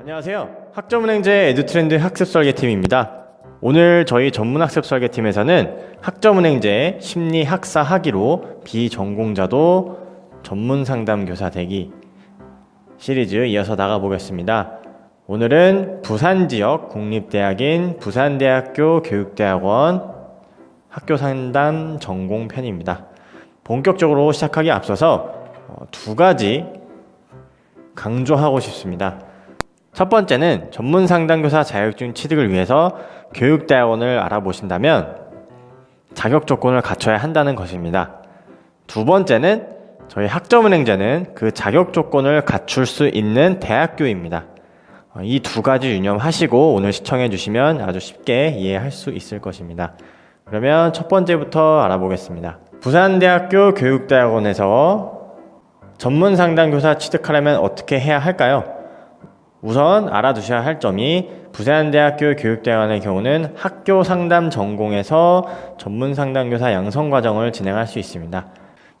안녕하세요. 학점은행제 에듀트렌드 학습설계팀입니다. 오늘 저희 전문학습설계팀에서는 학점은행제 심리학사 학위로 비전공자도 전문상담교사 되기 시리즈 이어서 나가보겠습니다. 오늘은 부산 지역 국립대학인 부산대학교 교육대학원 학교상담 전공 편입니다. 본격적으로 시작하기 앞서서 어, 두 가지 강조하고 싶습니다. 첫 번째는 전문 상담교사 자격증 취득을 위해서 교육대학원을 알아보신다면 자격 조건을 갖춰야 한다는 것입니다. 두 번째는 저희 학점은행제는 그 자격 조건을 갖출 수 있는 대학교입니다. 이 두 가지 유념하시고 오늘 시청해 주시면 아주 쉽게 이해할 수 있을 것입니다. 그러면 첫 번째부터 알아보겠습니다. 부산대학교 교육대학원에서 전문 상담교사 취득하려면 어떻게 해야 할까요? 우선 알아두셔야 할 점이 부산대학교 교육대학원의 경우는 학교 상담 전공에서 전문 상담교사 양성 과정을 진행할 수 있습니다.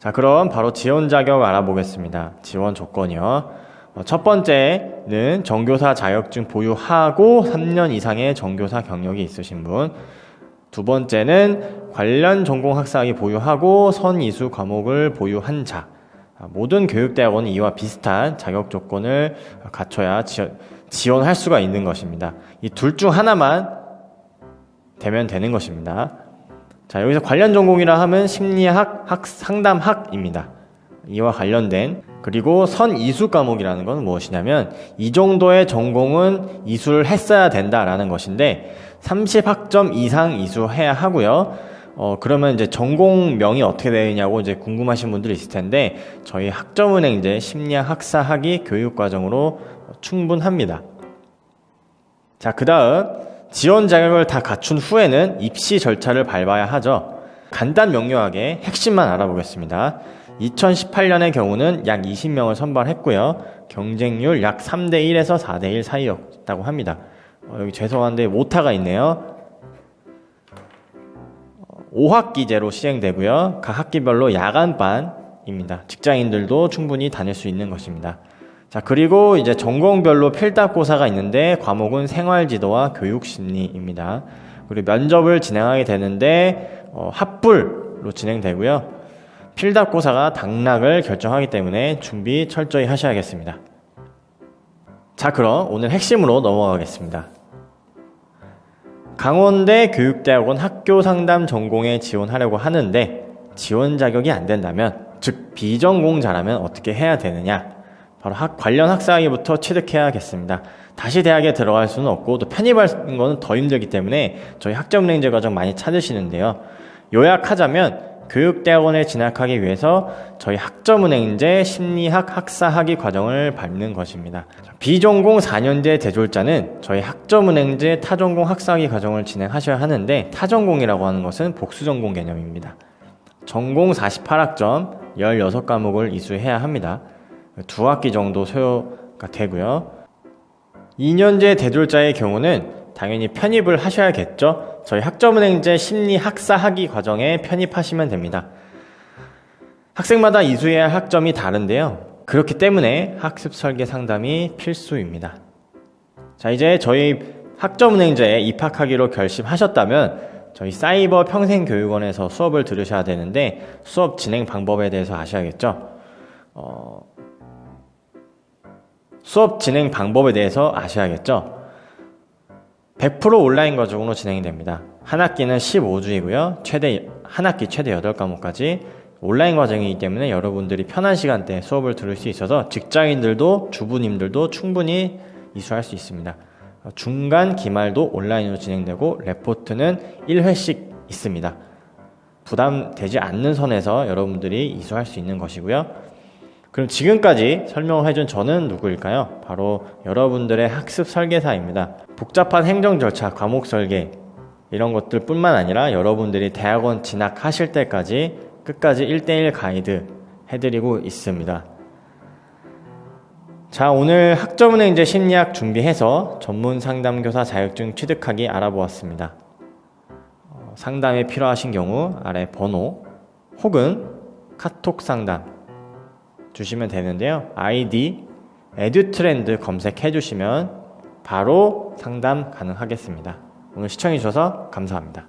자, 그럼 바로 지원 자격 알아보겠습니다. 지원 조건이요. 어, 첫 번째는 정교사 자격증 보유하고 3년 이상의 정교사 경력이 있으신 분. 두 번째는 관련 전공 학사학위 보유하고 선이수 과목을 보유한 자. 아, 모든 교육대학원은 이와 비슷한 자격 조건을 갖춰야 지원, 할 수가 있는 것입니다. 이 둘 중 하나만 되면 되는 것입니다. 자, 여기서 관련 전공이라 하면 심리학, 학, 상담학입니다. 이와 관련된 그리고 선 이수 과목이라는 것은 무엇이냐면 이 정도의 전공은 이수를 했어야 된다라는 것인데 30학점 이상 이수해야 하고요. 어, 그러면 이제 전공명이 어떻게 되느냐고 이제 궁금하신 분들이 있을 텐데, 저희 학점은행 이제 심리학 학사 학위 교육과정으로 충분합니다. 자, 그 다음, 지원 자격을 다 갖춘 후에는 입시 절차를 밟아야 하죠. 간단 명료하게 핵심만 알아보겠습니다. 2018년의 경우는 약 20명을 선발했고요. 경쟁률 약 3대1에서 4대1 사이였다고 합니다. 어, 여기 죄송한데 오타가 있네요. 5학기제로 시행되고요. 각 학기별로 야간반입니다. 직장인들도 충분히 다닐 수 있는 것입니다. 자, 그리고 이제 전공별로 필답고사가 있는데 과목은 생활지도와 교육심리입니다. 그리고 면접을 진행하게 되는데 어, 합불로 진행되고요. 필답고사가 당락을 결정하기 때문에 준비 철저히 하셔야겠습니다. 자, 그럼 오늘 핵심으로 넘어가겠습니다. 강원대 교육대학원 학교 상담 전공에 지원하려고 하는데 지원 자격이 안 된다면 즉 비전공자라면 어떻게 해야 되느냐 바로 학 관련 학사학위부터 취득해야겠습니다. 다시 대학에 들어갈 수는 없고 또 편입하는 것은 더 힘들기 때문에 저희 학점은행제 과정 많이 찾으시는데요. 요약하자면 교육대학원에 진학하기 위해서 저희 학점은행제 심리학 학사학위 과정을 밟는 것입니다. 비전공 4년제 대졸자는 저희 학점은행제 타전공 학사학위 과정을 진행하셔야 하는데 타전공이라고 하는 것은 복수전공 개념입니다. 전공 48학점 16과목을 이수해야 합니다. 두 학기 정도 소요가 되고요. 2년제 대졸자의 경우는 당연히 편입을 하셔야겠죠. 저희 학점은행제 심리학사 학위 과정에 편입하시면 됩니다. 학생마다 이수해야 할 학점이 다른데요. 그렇기 때문에 학습 설계 상담이 필수입니다. 자, 이제 저희 학점은행제에 입학하기로 결심하셨다면 저희 사이버 평생교육원에서 수업을 들으셔야 되는데 수업 진행 방법에 대해서 아셔야겠죠. 어, 수업 진행 방법에 대해서 아셔야겠죠. 100% 온라인 과정으로 진행이 됩니다. 한 학기는 15주이고요. 최대 한 학기 최대 8과목까지 온라인 과정이기 때문에 여러분들이 편한 시간대에 수업을 들을 수 있어서 직장인들도 주부님들도 충분히 이수할 수 있습니다. 중간 기말도 온라인으로 진행되고 레포트는 1회씩 있습니다. 부담되지 않는 선에서 여러분들이 이수할 수 있는 것이고요. 그럼 지금까지 설명을 해준 저는 누구일까요? 바로 여러분들의 학습 설계사입니다. 복잡한 행정 절차, 과목 설계, 이런 것들 뿐만 아니라 여러분들이 대학원 진학하실 때까지 끝까지 1대1 가이드 해드리고 있습니다. 자, 오늘 학점은행 이제 심리학 준비해서 전문 상담교사 자격증 취득하기 알아보았습니다. 어, 상담에 필요하신 경우 아래 번호 혹은 카톡 상담 주시면 되는데요. 아이디 에듀트렌드 검색해 주시면 바로 상담 가능하겠습니다. 오늘 시청해 주셔서 감사합니다.